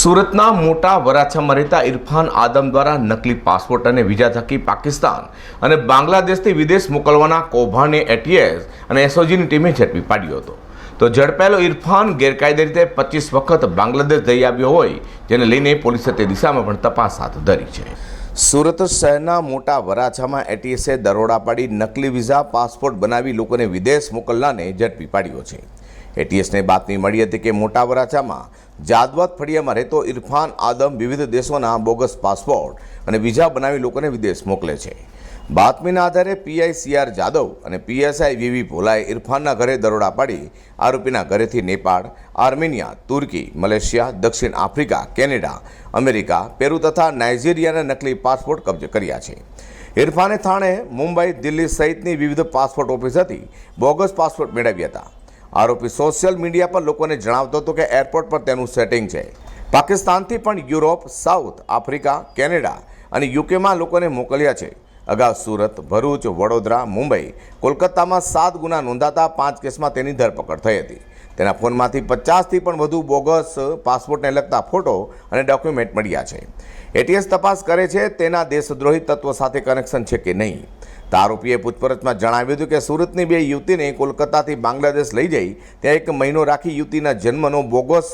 સુરતના મોટા વરાછામાં રહેતા ઇરફાન આદમ દ્વારા નકલી પાસપોર્ટ અને વિઝા થકી પાકિસ્તાન અને બાંગ્લાદેશથી વિદેશ મોકલવાના કૌભાંડને એટીએસ અને એસઓજીની ટીમે ઝડપી પાડ્યો હતો. તો ઝડપાયેલો ઇરફાન ગેરકાયદે રીતે પચીસ વખત બાંગ્લાદેશ જઈ આવ્યો હોય, જેને લઈને પોલીસે તે દિશામાં પણ તપાસ હાથ ધરી છે. સુરત શહેરના મોટા વરાછામાં એટીએસે દરોડા પાડી નકલી વિઝા, પાસપોર્ટ બનાવી લોકોને વિદેશ મોકલનારને ઝડપી પાડ્યો છે. એટીએસને બાતમી મળી હતી કે મોટા વરાછામાં જાદવત ફળિયામાં રહેતો ઇરફાન આદમ વિવિધ દેશોના બોગસ પાસપોર્ટ અને વિઝા બનાવી લોકોને વિદેશ મોકલે છે. બાતમીના આધારે પીઆઈ સીઆર જાદવ અને પીએસઆઈ વીવી ભોલાએ ઇરફાનના ઘરે દરોડા પાડી આરોપીના ઘરેથી નેપાળ, આર્મેનિયા, તુર્કી, મલેશિયા, દક્ષિણ આફ્રિકા, કેનેડા, અમેરિકા, પેરુ તથા નાઇજીરિયાના નકલી પાસપોર્ટ કબજે કર્યા છે. ઇરફાને થાણે મુંબઈ, દિલ્હી સહિતની વિવિધ પાસપોર્ટ ઓફિસેથી બોગસ પાસપોર્ટ મેળવ્યા હતા. આરોપી સોશિયલ મીડિયા પર લોકોને જણાવતો હતો કે એરપોર્ટ પર તેનું સેટિંગ છે. પાકિસ્તાનથી પણ યુરોપ, સાઉથ આફ્રિકા, કેનેડા અને યુકેમાં લોકોને મોકલ્યા છે. અગાઉ સુરત, ભરૂચ, વડોદરા, મુંબઈ, કોલકાતામાં સાત ગુના નોંધાતા પાંચ કેસમાં તેની ધરપકડ થઈ હતી. તેના ફોનમાંથી પચાસથી પણ વધુ બોગસ પાસપોર્ટને લગતા ફોટો અને ડોક્યુમેન્ટ મળ્યા છે. એટીએસ તપાસ કરે છે તેના દેશદ્રોહી તત્વો સાથે કનેક્શન છે કે નહીં. તો આરોપીએ પૂછપરછમાં જણાવ્યું હતું કે સુરતની બે યુવતીને કોલકાતાથી બાંગ્લાદેશ લઈ જઈ ત્યાં એક મહિનો રાખી યુવતીના જન્મનો બોગસ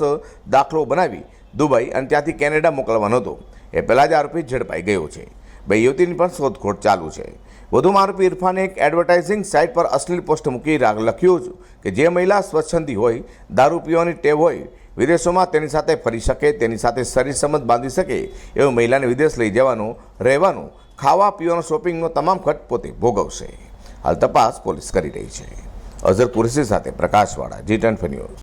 દાખલો બનાવી દુબઈ અને ત્યાંથી કેનેડા મોકલવાનો હતો. એ પહેલાં જ આરોપી ઝડપાઈ ગયો છે. બે યુવતીની પણ શોધખોળ ચાલુ છે. વધુમાં આરોપી ઇરફાને એક એડવર્ટાઇઝિંગ સાઇટ પર અશ્લીલ પોસ્ટ મૂકી લખ્યું છે કે જે મહિલા સ્વચ્છંદી હોય દારૂ પીવાની ટેવ હોય, વિદેશોમાં તેની સાથે ફરી શકે, તેની સાથે શરીર સંબંધ બાંધી શકે, એવી મહિલાને વિદેશ લઈ જવાનું, રહેવાનું ખાવા પીવાનો શોપિંગનો તમામ ખર્ચ પોતે ભોગવશે. હાલ તપાસ પોલીસ કરી રહી છે. અઝર કુરેશી સાથે પ્રકાશવાળા જી ટેન ન્યૂઝ.